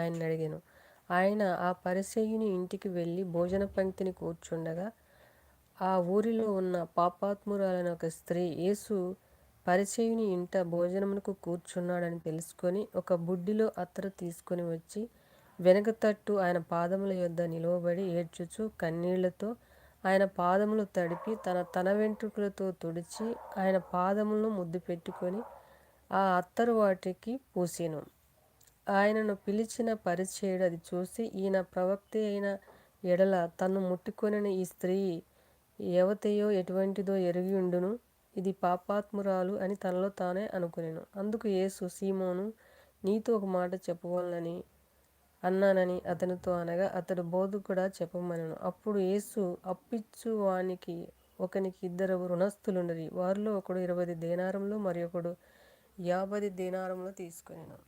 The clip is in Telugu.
ఆయన అడిగాను. ఆయన ఆ పరిసయుని ఇంటికి వెళ్ళి భోజన పంక్తిని కూర్చుండగా ఆ ఊరిలో ఉన్న పాపాత్మురాలైన ఒక స్త్రీ యేసు పరిచయుని ఇంట భోజనమునకు కూర్చున్నాడని తెలుసుకొని ఒక బుడ్డిలో అత్తరు తీసుకొని వచ్చి వెనక తట్టు ఆయన పాదముల యొద్ద నిలువబడి ఏడ్చుచు కన్నీళ్ళతో ఆయన పాదములు తడిపి తన తన వెంట్రుకలతో తుడిచి ఆయన పాదములను ముద్దు పెట్టుకొని ఆ అత్తరు వాటికి పూసెను. ఆయనను పిలిచిన పరిచయుడు అది చూసి ఈయన ప్రవక్తి అయిన ఎడల తను ముట్టుకొనిన ఈ స్త్రీ ఎవతయో ఎటువంటిదో ఎరిగి ఉండును? ఇది పాపాత్మురాలు అని తనలో తానే అనుకునేను. అందుకు యేసు సీమోను నీతో ఒక మాట చెప్పవాలని అన్నానని అతనితో అనగా అతడు బోధకుడా చెప్పమనను. అప్పుడు యేసు అప్పిచ్చు వానికి ఒకనికి ఇద్దరు రుణస్థులుండరి వారిలో ఒకడు ఇరవై దేనారంలో మరి ఒకడు యాభై దేనారంలో తీసుకునేను.